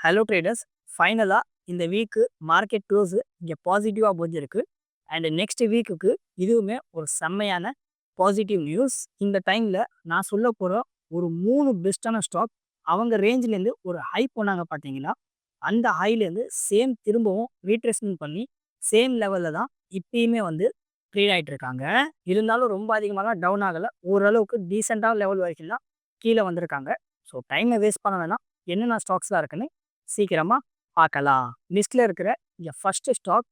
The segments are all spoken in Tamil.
ஹலோ ட்ரேடர்ஸ் ஃபைனலாக இந்த வீக்கு மார்க்கெட் க்ளோஸு இங்கே பாசிட்டிவாக போஞ்சிருக்கு அண்ட் நெக்ஸ்ட் வீக்குக்கு இதுவுமே ஒரு செம்மையான பாசிட்டிவ் நியூஸ் இந்த டைமில் நான் சொல்ல போகிற ஒரு மூணு பெஸ்ட்டான ஸ்டாக் அவங்க ரேஞ்சிலேருந்து ஒரு ஹை போனாங்க பார்த்தீங்கன்னா அந்த ஹைலேருந்து சேம் திரும்பவும் ரீட்ரெஸ்மெண்ட் பண்ணி சேம் லெவலில் தான் இப்பயுமே வந்து ட்ரேட் ஆகிட்டு இருக்காங்க. இருந்தாலும் ரொம்ப அதிகமாகலாம் டவுன் ஆகலை. ஓரளவுக்கு டீசெண்டாக லெவல் வரைக்கும் தான் கீழே வந்திருக்காங்க. ஸோ டைமை வேஸ்ட் பண்ண வேணாம். என்னென்ன ஸ்டாக்ஸ்லாம் இருக்குன்னு சீக்கிரமாக பார்க்கலாம் லிஸ்ட்டில் இருக்கிற இங்கே ஃபஸ்ட்டு ஸ்டாக்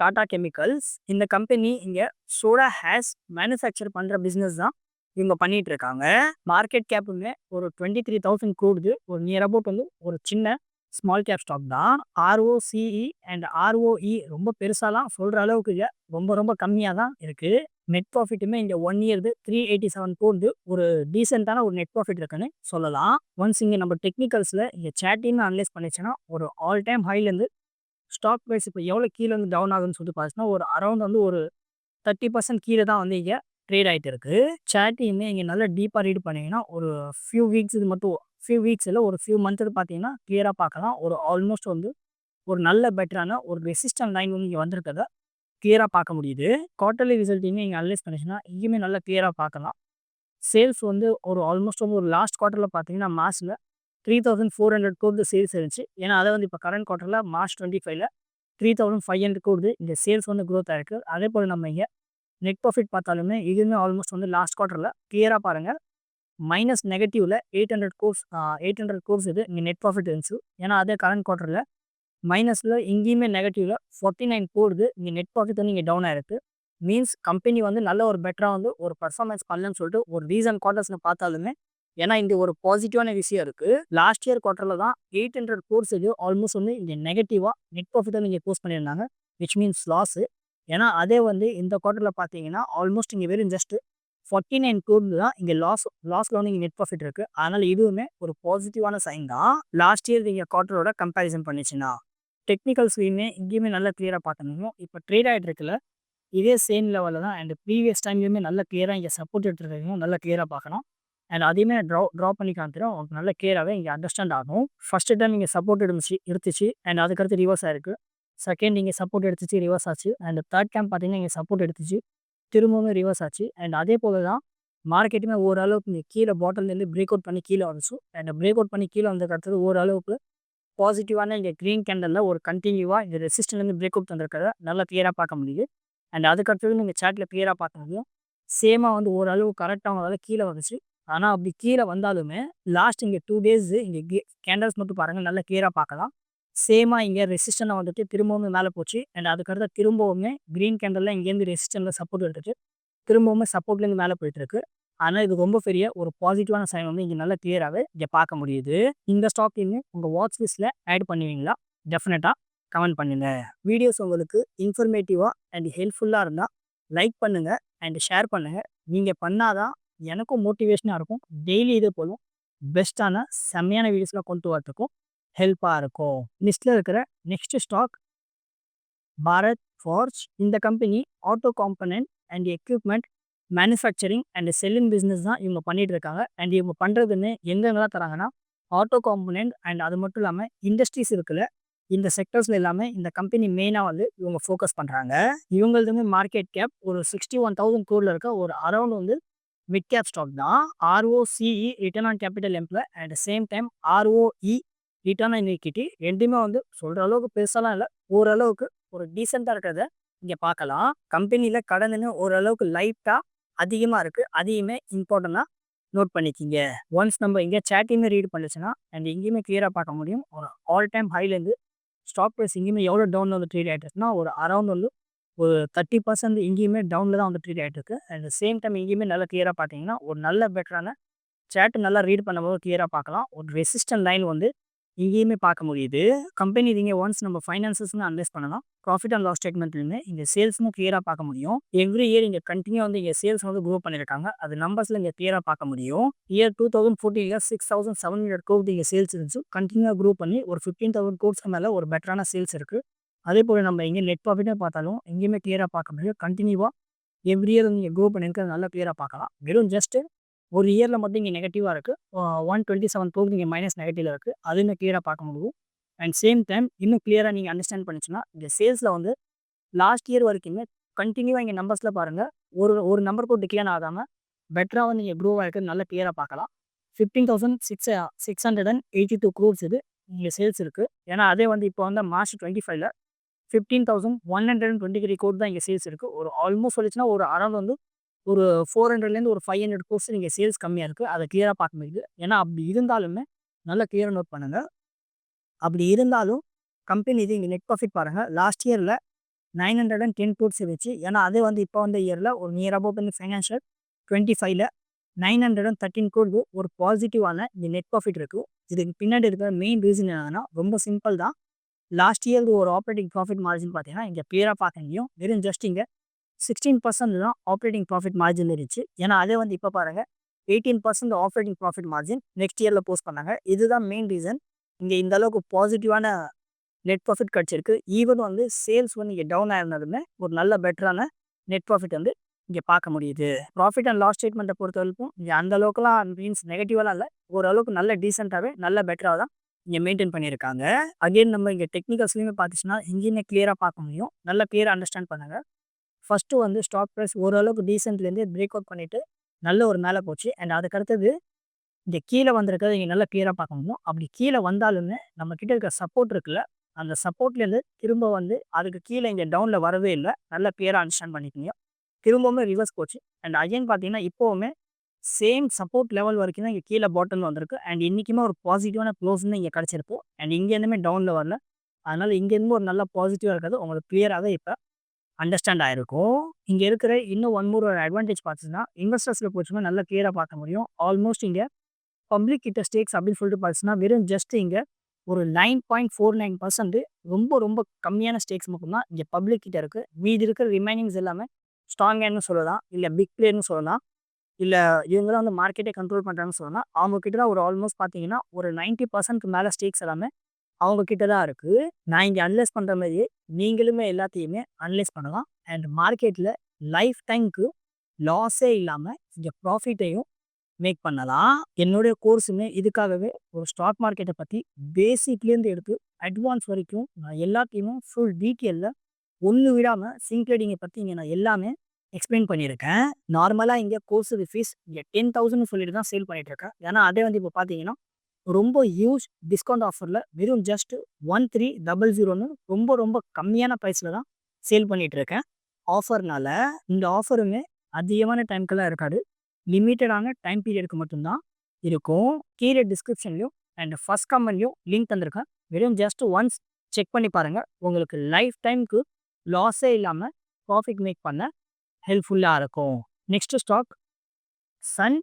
டாடா கெமிக்கல்ஸ் இந்த கம்பெனி இங்கே சோடா ஹேஸ் மேனுஃபேக்சர் பண்ணுற பிஸ்னஸ் தான் இவங்க பண்ணிட்டு இருக்காங்க. மார்க்கெட் கேப்புமே ஒரு டுவெண்ட்டி த்ரீ தௌசண்ட் கூடுது. ஒரு நியர் அபவுட் வந்து ஒரு சின்ன ஸ்மால் கேப் ஸ்டாக் தான். ஆர்ஓசிஇ அண்ட் ஆர்ஓஇ ரொம்ப பெருசாலாம் சொல்கிற அளவுக்கு ரொம்ப ரொம்ப கம்மியாக தான் இருக்குது நெட் ப்ராஃபிட்டுமே இங்கே ஒன் இயர்து த்ரீ எயிட்டி செவன் வந்து ஒரு டீசெண்டான ஒரு நெட் ப்ராஃபிட் இருக்குன்னு சொல்லலாம். ஒன்ஸ் இங்கே நம்ம டெக்னிக்கல்ஸில் இங்கே சேட்டின்னு அனலைஸ் பண்ணிச்சுன்னா ஒரு ஆல் டைம் ஹைலேருந்து ஸ்டாக் ப்ரைஸ் இப்போ எவ்வளோ கீழே வந்து டவுன் ஆகுதுன்னு சொல்லிட்டு பார்த்தீங்கன்னா ஒரு அரௌண்ட் வந்து ஒரு தேர்ட்டி பர்சன்ட் கீழே தான் வந்து இங்கே ட்ரேட் ஆகிட்டு இருக்குது சேட்டியுமே இங்கே நல்லா டீப்பாக ரீட் பண்ணிங்கன்னா ஒரு ஃபியூ வீக்ஸ் இது மட்டும் ஃபியூ வீக்ஸ் இல்லை ஒரு ஃபியூ மந்த்து பார்த்தீங்கன்னா கிளியராக பார்க்கலாம். ஒரு ஆல்மோஸ்ட் வந்து ஒரு நல்ல பெட்டரான ஒரு ரெசிஸ்டன்ட் லைன் வந்து இங்கே வந்திருக்கிறத கிளியராக பார்க்க முடியுது. குவார்டர்லி ரிசல்ட்டையுமே இங்கே அனலைஸ் பண்ணிச்சுன்னா இங்கேயுமே நல்லா கிளியராக பார்க்கலாம். சேல்ஸ் வந்து ஒரு ஆல்மோஸ்ட் வந்து ஒரு லாஸ்ட் குவார்ட்டரில் பார்த்தீங்கன்னா மார்ச்சில் three thousand four hundred crore sales இருந்துச்சு. ஏன்னா அதை வந்து இப்போ கரண்ட் குவார்ட்டரில் மார்ச் டுவெண்ட்டி ஃபைவ்ல three thousand five hundred crore இந்த சேல்ஸ் வந்து க்ரோத் ஆகிருக்கு அதே போல் நம்ம இங்கே நெட் ப்ராஃபிட் பார்த்தாலுமே இதுவுமே ஆல்மோஸ்ட் வந்து லாஸ்ட் குவார்ட்டரில் கிளியராக பாருங்கள் minus நெகட்டிவில் eight hundred crores eight hundred crores இது இங்கே நெட் ப்ராஃபிட் இருந்துச்சு. ஏன்னா அதே கரண்ட் குவார்ட்டரில் மைனஸில் இங்கேயுமே நெகட்டிவில் ஃபார்ட்டி நைன் போடுது. இங்கே நெட் ப்ராஃபிட் வந்து இங்கே டவுன் ஆயிருக்கு. மீன்ஸ் கம்பெனி வந்து நல்ல ஒரு பெட்டராக வந்து ஒரு பர்ஃபார்மன்ஸ் பண்ணலன்னு சொல்லிட்டு ஒரு ரீசன் குவார்ட்டர்ஸில் பார்த்தாலுமே ஏன்னா இங்கே ஒரு பாசிட்டிவான விஷயம் இருக்குது லாஸ்ட் இயர் குவார்ட்டரில் தான் எயிட் ஹண்ட்ரட் கோர்ஸுக்கு ஆல்மோஸ்ட் வந்து இங்கே நெகட்டிவாக நெட் ப்ராஃபிட்டை இங்கே போஸ்ட் பண்ணியிருந்தாங்க விச் மீன்ஸ் லாஸு ஏன்னா அதே வந்து இந்த குவார்ட்டரில் பார்த்தீங்கன்னா ஆல்மோஸ்ட் இங்கே வெறும் ஜஸ்ட் ஃபார்ட்டி நைன் கோர்ஸ் தான் இங்கே லாஸ் லாஸில் வந்து இங்கே நெட் ப்ராஃபிட் இருக்குது அதனால் இதுவுமே ஒரு பாசிட்டிவான சைன் தான். லாஸ்ட் இயர் இங்கே குவார்ட்டரோட கம்பேரிசன் பண்ணிச்சுன்னா. டெக்னிக்கல் ஸ்க்ரீனே இங்கேயுமே நல்லா கிளியராக பார்க்கணும் இப்போ ட்ரேட் ஆகிட்டு இருக்குல்ல இதே சேம் லெவலில் தான் அண்ட் ப்ரீவியஸ் டைம்லையுமே நல்லா கிளியராக இங்கே சப்போர்ட் எடுத்துருக்கீங்க நல்லா கிளியராக பார்க்கணும் அண்ட் அதையுமே ட்ரா ட்ரா பண்ணி காமிக்கிறோம் உங்களுக்கு நல்ல கிளியராகவே இங்கே அண்டர்ஸ்டாண்ட் ஆகும். ஃபஸ்ட்டு டைம் இங்கே சப்போர்ட் எடுத்துச்சு எடுத்துச்சு அண்ட் அதுக்கடுத்து ரிவர்ஸ் ஆயிருக்கு. செகண்ட் இங்கே சப்போர்ட் எடுத்துச்சு ரிவர்ஸ் ஆச்சு. அண்ட் தேர்ட் கேம்ப் பார்த்தீங்கன்னா இங்கே சப்போர்ட் எடுத்துச்சு திரும்பவும் ரிவர்ஸ் ஆச்சு. அண்ட் அதே போல் தான் மார்க்கெட்டுமே ஓரளவுக்கு இங்கே கீழே பாட்டிலேருந்து பிரேக் அவுட் பண்ணி கீழே வந்துச்சு. அண்ட் பிரேக் அவுட் பண்ணி கீழே வந்ததுக்கு அடுத்தது ஓரளவுக்கு பாசிட்டிவான இங்கே க்ரீன் கேண்டலில் ஒரு கண்டினியூவாக இந்த ரெசிஸ்டன்லேருந்து பிரேக் தந்திருக்கிறத நல்லா கிளியராக பார்க்க முடியுது. அண்ட் அதுக்கடுத்தது நீங்கள் சேட்டில் கிளியராக பார்க்க முடியும் சேமாக வந்து ஓரளவு கரெக்டாக அவங்களால கீழே வந்துச்சு. ஆனால் அப்படி கீழே வந்தாலுமே லாஸ்ட் இங்கே டூ டேஸ் இங்கே கேண்டல்ஸ் மட்டும் பாருங்கள் நல்லா கிளியராக பார்க்கலாம். சேமாக இங்கே ரெசிஸ்டனை வந்துட்டு திரும்பவும் மேலே போச்சு. அண்ட் அதுக்கடுத்து திரும்பவுமே க்ரீன் கேண்டலில் இங்கேருந்து ரெசிஸ்டனில் சப்போர்ட் எடுத்துட்டு திரும்பவுமே சப்போர்ட்லேருந்து மேலே போயிட்டுருக்கு ஆனால் இது ரொம்ப பெரிய ஒரு பாசிட்டிவான சைன் வந்து இங்கே நல்லா கிளியராகவே இங்கே பார்க்க முடியுது. இந்த ஸ்டாக்கையுமே உங்கள் வாட்ச் லிஸ்ட்டில் ஆட் பண்ணுவீங்களா? டெஃபினட்டாக கமெண்ட் பண்ணுங்கள் வீடியோஸ் உங்களுக்கு இன்ஃபர்மேட்டிவாக அண்ட் ஹெல்ப்ஃபுல்லாக இருந்தால் லைக் பண்ணுங்கள் அண்ட் ஷேர் பண்ணுங்கள் நீங்கள் பண்ணாதான் எனக்கும் மோட்டிவேஷனாக இருக்கும். டெய்லி இது போலும் பெஸ்ட்டான செம்மையான வீடியோஸ்லாம் கொண்டு வரத்துக்கும் ஹெல்ப்பாக இருக்கும். லிஸ்ட்டில் இருக்கிற நெக்ஸ்ட் ஸ்டாக் பாரத் ஃபார்ஜ் இந்த company auto component and equipment manufacturing and selling business தான் இவங்க பண்ணிட்டு இருக்காங்க. அண்ட் இவங்க பண்ணுறதுன்னு எங்கெங்கெல்லாம் தராங்கன்னா ஆட்டோ காம்பனன்ட் அண்ட் அது மட்டும் இல்லாமல் இண்டஸ்ட்ரீஸ் இருக்குல்ல இந்த செக்டர்ஸில் இல்லாமல் இந்த கம்பெனி மெயினாக வந்து இவங்க ஃபோக்கஸ் பண்ணுறாங்க இவங்களதுமே மார்க்கெட் கேப் ஒரு சிக்ஸ்டி ஒன் தௌசண்ட் க்ரோரில் இருக்க ஒரு அரௌண்ட் வந்து மிட் கேப் ஸ்டாக் தான் ROCE return on capital employ at same time ROE return on equity ரெண்டுமே வந்து சொல்கிற அளவுக்கு பெருசாலாம் இல்லை ஓரளவுக்கு ஒரு டீசெண்டாக இருக்கிறத இங்கே பார்க்கலாம். கம்பெனியில் கடனுன்னு ஓரளவுக்கு லைட்டாக அதிகமாக இருக்குது அதையுமே இம்பார்ட்டண்ட்டாக நோட் பண்ணிக்கிங்க. ஒன்ஸ் நம்ம இங்கே சேட்டையுமே ரீட் பண்ணிச்சுன்னா அண்ட் எங்கேயுமே கிளியராக பார்க்க முடியும். ஒரு ஆல் டைம் ஹைலேருந்து ஸ்டாக் ப்ரைஸ் எங்கேயுமே எவ்வளோ டவுனில் வந்து ட்ரீட் ஆகிட்டுனா ஒரு அரௌண்ட் வந்து ஒரு தேர்ட்டி பர்சன்ட் எங்கேயுமே டவுனில் தான் வந்து ட்ரீட் ஆகிட்டு இருக்கு அண்ட் சேம் டைம் எங்கேயுமே நல்லா கிளியராக பார்த்தீங்கன்னா ஒரு நல்ல பெட்டரான சேட்டு நல்லா ரீட் பண்ணும்போது கிளியராக பார்க்கலாம். ஒரு ரெசிஸ்டன்ட் லைன் வந்து இங்கேயுமே பார்க்க முடியுது. கம்பெனி இதுங்க ஒன்ஸ் நம்ம ஃபைனான்சஸ்னு அனலைஸ் பண்ணலாம். ப்ராஃபிட் அண்ட் லாஸ் ஸ்டேட்மெண்ட்லேருந்து இங்கே சேல்ஸும் கிளியராக பார்க்க முடியும். எவ்ரி இயர் இங்கே கண்டினியூ வந்து இங்கே சேல்ஸ் வந்து க்ரோ பண்ணியிருக்காங்க அது நம்பர்ஸில் இங்கே கிளியராக பார்க்க முடியும். Year two thousand ஃபோர்டீனில் six thousand seven hundred crore இங்கே சேல்ஸ் இருந்துச்சு. கண்டினியூ க்ரோ பண்ணி ஒரு ஃபிஃப்டீன் தௌசண்ட் கோட்ஸ்க்கு மேலே ஒரு பெட்டரான சேல்ஸ் இருக்குது அதே போல் நம்ம இங்கே நெட் ப்ராஃபிட்டே பார்த்தாலும் எங்கேயுமே கிளியராக பார்க்க முடியும். கண்டினியூவாக எவ்ரி இயர் நீங்கள் க்ரோ பண்ணியிருக்கிறது நல்லா கிளியராக பார்க்கலாம். வெறும் ஜஸ்ட்டு ஒரு இயரில் மட்டும் இங்கே நெகட்டிவாக இருக்குது ஒன் டுவெண்ட்டி செவன் போக்கு இங்கே மைனஸ் நெகட்டிவில் இருக்குது அது இன்னும் கிளியராக பார்க்க முடியும். அண்ட் சேம் டைம் இன்னும் கிளியராக நீங்கள் அண்டர்ஸ்டாண்ட் பண்ணிச்சுன்னா இந்த சேல்ஸில் வந்து லாஸ்ட் இயர் வரைக்குமே கண்டினியூவாக இங்கே நம்பர்ஸில் பாருங்கள் ஒரு ஒரு நம்பர் கூட டிக்ளைன் ஆகாமல் பெட்டராக வந்து நீங்கள் க்ரோவாக இருக்குது நல்லா கிளியராக பார்க்கலாம். Fifteen thousand six six hundred and eighty two crores இது இங்கே சேல்ஸ் இருக்குது ஏன்னா அதே வந்து இப்போ வந்து மார்ச் டுவெண்ட்டி ஃபைவ்ல fifteen thousand one hundred and twenty three crore தான் இங்கே சேல்ஸ் இருக்குது ஒரு ஆல்மோஸ்ட் சொல்லிச்சுன்னா ஒரு அரௌண்ட் வந்து ஒரு ஃபோர் ஹண்ட்ரட்லேருந்து ஒரு ஃபைவ் ஹண்ட்ரட் கோர்ஸ் நீங்கள் சேல்ஸ் கம்மியாக இருக்குது அதை கிளியராக பார்க்க முடியுது. ஏன்னா அப்படி இருந்தாலுமே நல்லா கிளியராக நோட் பண்ணுங்கள் அப்படி இருந்தாலும் கம்பெனி இது இங்கே நெட் ப்ராஃபிட் பாருங்கள் லாஸ்ட் இயரில் nine hundred and ten crores வச்சு ஏன்னா அதே வந்து இப்போ வந்த இயரில் ஒரு நியர் அபவுட் வந்து ஃபைனான்ஷியல் டுவெண்ட்டி ஃபைவ்ல nine hundred and thirteen crore ஒரு பாசிட்டிவான இந்த நெட் ப்ராஃபிட் இருக்குது இதுக்கு பின்னாடி இருக்கிற மெயின் ரீசன் என்னன்னா ரொம்ப சிம்பிள் தான். லாஸ்ட் இயர் ஒரு ஆப்ரேட்டிங் ப்ராஃபிட் மார்ஜின் பார்த்தீங்கன்னா இங்கே கிளியராக பார்க்க முடியும். வெறும் ஜஸ்ட் இங்கே சிக்ஸ்டீன் பர்சன்ட் தான் ஆப்ரேட்டிங் ப்ராஃபிட் மார்ஜின் இருந்துச்சு. ஏன்னா அதே வந்து இப்போ பாருங்கள் eighteen percent operating profit margin next இயரில் போஸ்ட் பண்ணாங்க. இதுதான் மெயின் ரீசன் இங்கே இந்த அளவுக்கு பாசிட்டிவான நெட் ப்ராஃபிட் கிடச்சிருக்கு. ஈவன் வந்து சேல்ஸ் வந்து இங்கே டவுன் ஆயிருந்தாலுமே ஒரு நல்ல பெட்டரான நெட் ப்ராஃபிட் வந்து இங்கே பார்க்க முடியுது. ப்ராஃபிட் அண்ட் லாஸ் ஸ்டேட்மெண்ட்டை பொறுத்த வரைக்கும் இங்கே அந்த அளவுக்குலாம் மீன்ஸ் நெகட்டிவெலாம் இல்லை. ஓரளவுக்கு நல்ல டீசெண்டாகவே நல்ல பெட்டராக தான் இங்கே மெயின்டைன் பண்ணியிருக்காங்க. அகெயின் நம்ம இங்கே டெக்னிக்கல்ஸ்லையுமே பார்த்துச்சுன்னா இங்கேயுமே கிளியராக பார்க்க முடியும். நல்லா கிளியராக அண்டர்ஸ்டாண்ட் பண்ணுங்கள் ஃபஸ்ட்டு வந்து ஸ்டாக் ப்ரைஸ் ஓரளவுக்கு டீசென்ட்லேருந்து பிரேக் அவுட் பண்ணிவிட்டு நல்ல ஒரு மேலே போச்சு. அண்ட் அதுக்கடுத்தது இங்கே கீழே வந்திருக்கிறது இங்கே நல்லா கிளியராக பார்க்க முடியும் அப்படி கீழே வந்தாலுமே நம்ம கிட்ட இருக்க சப்போர்ட் இருக்குல்ல அந்த சப்போர்ட்லேருந்து திரும்ப வந்து அதுக்கு கீழே இங்கே டவுனில் வரவே இல்லை. நல்லா கிளியராக அண்டர்ஸ்டாண்ட் பண்ணிக்கணும் திரும்பவுமே ரிவர்ஸ் போச்சு. அண்ட் அகைன் பார்த்தீங்கன்னா இப்போவுமே சேம் சப்போர்ட் லெவல் வரைக்கும் தான் இங்கே கீழே பாட்டில் வந்திருக்கு. அண்ட் இன்றைக்குமே ஒரு பாசிட்டிவான க்ளோஸ் தான் இங்கே கிடச்சிருக்கும் அண்ட் இங்கேருந்துமே டவுனில் வரல. அதனால் இங்கேருந்து ஒரு நல்ல பாசிட்டிவாக இருக்கிறது. உங்களுக்கு கிளியராகவே இப்போ அண்டர்ஸ்டாண்ட் ஆகிருக்கும் இங்கே இருக்கிற இன்னும் ஒன் மூர் ஒரு அட்வான்டேஜ் பார்த்துன்னா இன்வெஸ்டர்ஸில் போச்சுன்னா நல்லா கிளியராக பார்க்க முடியும். ஆல்மோஸ்ட் இங்கே பப்ளிக் கிட்ட ஸ்டேக்ஸ் அப்படின்னு சொல்லிட்டு பார்த்துன்னா வெறும் ஜஸ்ட் இங்கே ஒரு nine point four nine percent ரொம்ப ரொம்ப கம்மியான ஸ்டேக்ஸ் மட்டும்தான் இங்கே பப்ளிக் கிட்ட இருக்குது மீதி இருக்கிற ரிமைனிங்ஸ் எல்லாமே ஸ்ட்ராங்கன்னு சொல்லலாம் இல்லை பிக் பிளேயர்னு சொல்லலாம் இல்லை இவங்க தான் வந்து மார்க்கெட்டை கண்ட்ரோல் பண்ணுறாங்கன்னு சொல்லலாம். அவங்க கிட்ட தான் ஒரு ஆல்மோஸ்ட் பார்த்தீங்கன்னா ஒரு நைன்ட்டி பர்சன்ட்க்கு மேலே ஸ்டேக்ஸ் எல்லாமே அவங்க கிட்ட தான் இருக்குது நான் இங்கே அனலைஸ் பண்ணுற மாதிரியே நீங்களுமே எல்லாத்தையுமே அனலைஸ் பண்ணலாம். அண்ட் மார்க்கெட்டில் லைஃப் டைம்க்கு லாஸே இல்லாமல் இங்கே ப்ராஃபிட்டையும் மேக் பண்ணலாம். என்னுடைய கோர்ஸுமே இதுக்காகவே ஒரு ஸ்டாக் மார்க்கெட்டை பற்றி பேசிக்லேருந்து எடுத்து அட்வான்ஸ் வரைக்கும் நான் எல்லாத்தையுமே ஃபுல் டீட்டெயிலில் ஒன்று விடாமல் சிங்க்லேடிங்கை பற்றி இங்கே நான் எல்லாமே எக்ஸ்பிளைன் பண்ணியிருக்கேன். நார்மலாக இங்கே கோர்ஸுக்கு ஃபீஸ் இங்கே டென் தௌசண்ட் சொல்லிட்டு தான் சேல் பண்ணிகிட்ருக்கேன் இருக்கேன். ஏன்னா அதே வந்து இப்போ பார்த்தீங்கன்னா ரொம்ப ஹியூஜ் டிஸ்கவுண்ட் ஆஃபரில் வெறும் ஜஸ்ட் ஒன் த்ரீ டபுள் ஜீரோன்னு ரொம்ப ரொம்ப கம்மியான ப்ரைஸில் தான் சேல் பண்ணிகிட்ருக்கேன் இருக்கேன் இந்த ஆஃபருமே அதிகமான டைம்க்கெல்லாம் இருக்காது. லிமிட்டடான டைம் பீரியடுக்கு மட்டும்தான் இருக்கும். கீழே டிஸ்கிரிப்ஷன்லையும் அண்ட் ஃபஸ்ட் கமெண்ட்லையும் லிங்க் தந்திருக்கேன். வெறும் ஜஸ்ட் ஒன்ஸ் செக் பண்ணி பாருங்கள் உங்களுக்கு லைஃப் டைமுக்கு லாஸே இல்லாமல் ப்ராஃபிட் மேக் பண்ண ஹெல்ப்ஃபுல்லாக இருக்கும். Next stock Sun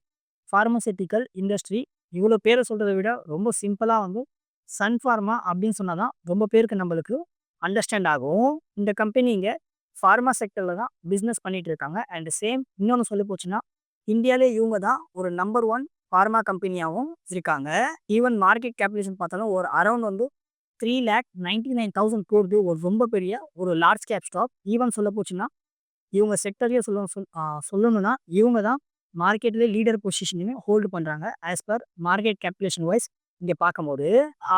Pharmaceutical Industry இவ்வளோ பேரை சொல்கிறத விட ரொம்ப சிம்பிளாக வந்து சன் ஃபார்மா அப்படின்னு சொன்னால் தான் ரொம்ப பேருக்கு நம்மளுக்கு அண்டர்ஸ்டாண்ட் ஆகும். இந்த கம்பெனி இங்கே ஃபார்மா செக்டரில் தான் பிஸ்னஸ் பண்ணிகிட்டு இருக்காங்க. அண்ட் சேம் இன்னொன்று சொல்லி போச்சுன்னா இந்தியாவிலே இவங்க தான் ஒரு நம்பர் ஒன் ஃபார்மா கம்பெனியாகவும் இருக்காங்க. ஈவன் மார்க்கெட் கேபிடேஷன் பார்த்தாலும் ஒரு அரௌண்ட் வந்து three lakh ninety nine thousand போகிறது ஒரு ரொம்ப பெரிய ஒரு லார்ஜ் கேப் ஸ்டாக் ஈவன் சொல்ல போச்சுன்னா இவங்க செக்டரையே சொல்ல சொல் சொல்லணும்னா இவங்க தான் மார்க்கெட்லேயே லீடர் பொசிஷனையுமே ஹோல்டு பண்ணுறாங்க as per market capitalisation wise இங்கே பார்க்கும்போது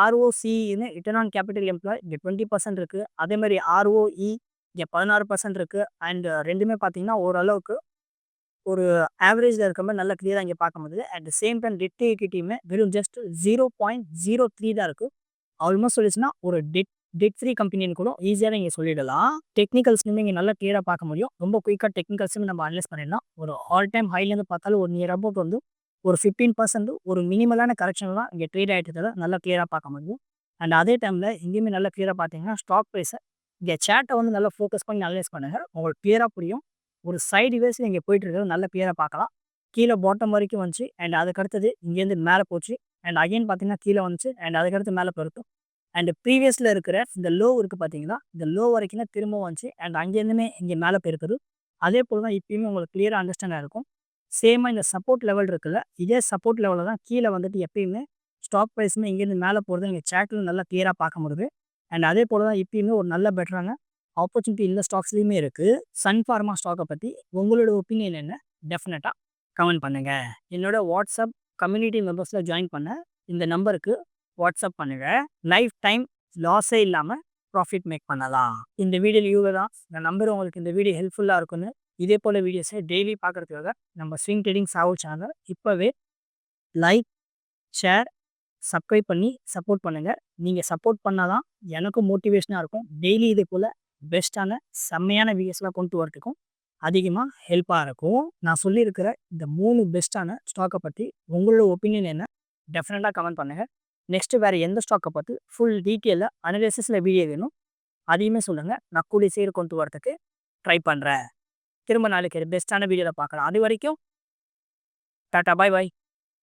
ஆர்ஓசின்னு ரிட்டர்ன் ஆன் கேபிட்டல் எம்ப்ளாய் இங்கே டுவெண்ட்டி பர்சன்ட் இருக்குது அதே மாதிரி ஆர்ஓஇ இங்கே பதினாறு பர்சன்ட் இருக்குது அண்ட் ரெண்டுமே பார்த்தீங்கன்னா ஓரளவுக்கு ஒரு ஆவரேஜில் இருக்க மாதிரி நல்லா கிளியராக இங்கே பார்க்க முடியுது at the same time debt ஈக்விட்டியுமே வெறும் just zero point zero three தான் இருக்குது ஆல்மோஸ்ட் சொல்லிச்சுன்னா ஒரு டெட் டெட் ஃப்ரீ கம்பெனின்னு கூட ஈஸியாக நீங்கள் சொல்லிடலாம். டெக்னிக்கல்ஸ்லேருந்து இங்கே நல்லா கிளியராக பார்க்க முடியும். ரொம்ப குயிக்காக டெக்னிக்கல்ஸுமே நம்ம அனலைஸ் பண்ணிடலாம். ஒரு ஆல் டைம் ஹைலேருந்து பார்த்தாலும் ஒரு நியர் அபவுட் வந்து ஒரு ஃபிஃப்டீன் பர்சன்ட் ஒரு மினிமலான கரெக்ஷன் தான் இங்கே ட்ரேட் ஆகிட்டு நல்லா கிளியராக பார்க்க முடியும். அண்ட் அதே டைமில் இங்கேயுமே நல்லா கிளியராக பார்த்தீங்கன்னா ஸ்டாக் ப்ரைஸை இங்கே சேட்டை வந்து நல்லா ஃபோக்கஸ் பண்ணி அனலைஸ் பண்ணுங்கள் உங்களுக்கு கிளியராக புரியும். ஒரு சைடு வேஸ் இங்கே போயிட்டு இருக்கிறது நல்ல கிளியராக பார்க்கலாம். கீழே பாட்டம் வரைக்கும் வந்துச்சு. அண்ட் அதுக்கடுத்தது இங்கேருந்து மேலே போச்சு. அண்ட் அகைன் பார்த்தீங்கன்னா கீழே வந்துச்சு. அண்ட் அதுக்கடுத்து மேலே போயிருக்கும் அண்ட் ப்ரீவியஸில் இருக்கிற இந்த லோ இருக்குது பார்த்தீங்கன்னா இந்த லோ வரைக்கும் தான் திரும்ப வந்துச்சு. அண்ட் அங்கேருந்துமே இங்கே மேலே போயிருக்குது. அதே போல் தான் இப்பயுமே உங்களுக்கு கிளியராக அண்டர்ஸ்டாண்டாக இருக்கும் சேமாக இந்த சப்போர்ட் லெவல் இருக்குல்ல? இதே சப்போர்ட் லெவலில் தான் கீழே வந்துட்டு எப்பயுமே ஸ்டாக் ப்ரைஸுமே இங்கேருந்து மேலே போகிறது எங்கள் சேட்டில் நல்லா கிளியராக பார்க்க முடியுது. அண்ட் அதே போல் தான் இப்பயுமே ஒரு நல்ல பெட்டரான ஆப்பர்ச்சுனிட்டி இந்த ஸ்டாக்ஸ்லேயுமே இருக்குது சன் ஃபார்மா ஸ்டாக்கை பற்றி உங்களோட ஒப்பீனியன் என்ன? டெஃபினட்டாக கமெண்ட் பண்ணுங்கள் என்னோடய வாட்ஸ்அப் கம்யூனிட்டி மெம்பர்ஸில் ஜாயின் பண்ண இந்த நம்பருக்கு வாட்ஸ்அப் பண்ணுங்க. லைஃப் டைம் லாஸே இல்லாமல் ப்ராஃபிட் மேக் பண்ணலாம். இந்த வீடியோ இவங்க தான். நான் நம்பர் உங்களுக்கு இந்த வீடியோ ஹெல்ப்ஃபுல்லாக இருக்குன்னு இதே போல் வீடியோஸை டெய்லி பார்க்குறதுக்காக நம்ம ஸ்விங் ட்ரேடிங் சாவோ சேனல் இப்போவே லைக் ஷேர் சப்ஸ்கிரைப் பண்ணி சப்போர்ட் பண்ணுங்கள் நீங்கள் சப்போர்ட் பண்ணால் தான் எனக்கும் மோட்டிவேஷனாக இருக்கும். டெய்லி இதே போல் பெஸ்ட்டான செம்மையான வீடியோஸ்லாம் கொண்டு வரதுக்கும் அதிகமாக ஹெல்ப்பாக இருக்கும். நான் சொல்லியிருக்கிற இந்த மூணு பெஸ்ட்டான ஸ்டாக்கை பற்றி உங்களோட ஒப்பீனியன் என்ன? டெஃபினட்டாக கமெண்ட் பண்ணுங்கள் நெக்ஸ்ட்டு வேறு எந்த ஸ்டாக்கை பார்த்து ஃபுல் டீட்டெயிலில் அனலிசிஸில் வீடியோ வேணும் அதையுமே சொல்லுங்கள் நான் கூலி சீர் கொண்டு வரதுக்கு ட்ரை பண்ணுறேன் திரும்ப நாளைக்கு பெஸ்ட்டான வீடியோவில் பார்க்கலாம். அது வரைக்கும் டாட்டா பாய் பாய்